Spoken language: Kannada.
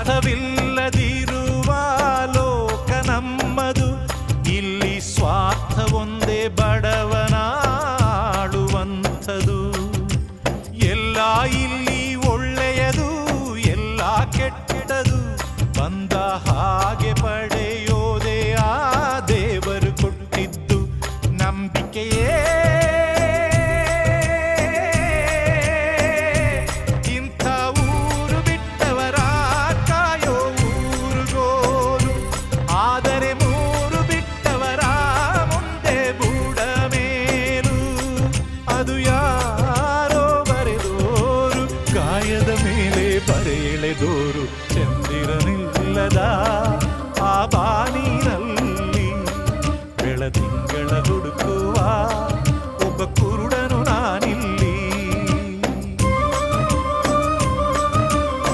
ಸ್ವಾರ್ಥವಿಲ್ಲದಿರುವ ಲೋಕ ನಮ್ಮದು. ಇಲ್ಲಿ ಸ್ವಾರ್ಥ ಒಂದೇ ಬಡವನಾಡುವಂಥದು ಎಲ್ಲ ಇಲ್ಲಿ ಒಳ್ಳೆಯದು, ಎಲ್ಲ ಕೆಟ್ಟದು ಬಂದ ಹಾಗೆ ಪಡೆಯೋದೇ ಆ ದೇವರು ಕೊಟ್ಟಿದ್ದು ನಂಬಿಕೆಯೇ. ನ್ಯಾಯದ ಮೇಲೆ ಬರೆಳೆದೋರು ಚಂದಿರನಿಲ್ಲದ ಆ ಬಾನಿನಲ್ಲಿ ಬೆಳದಿಂಗ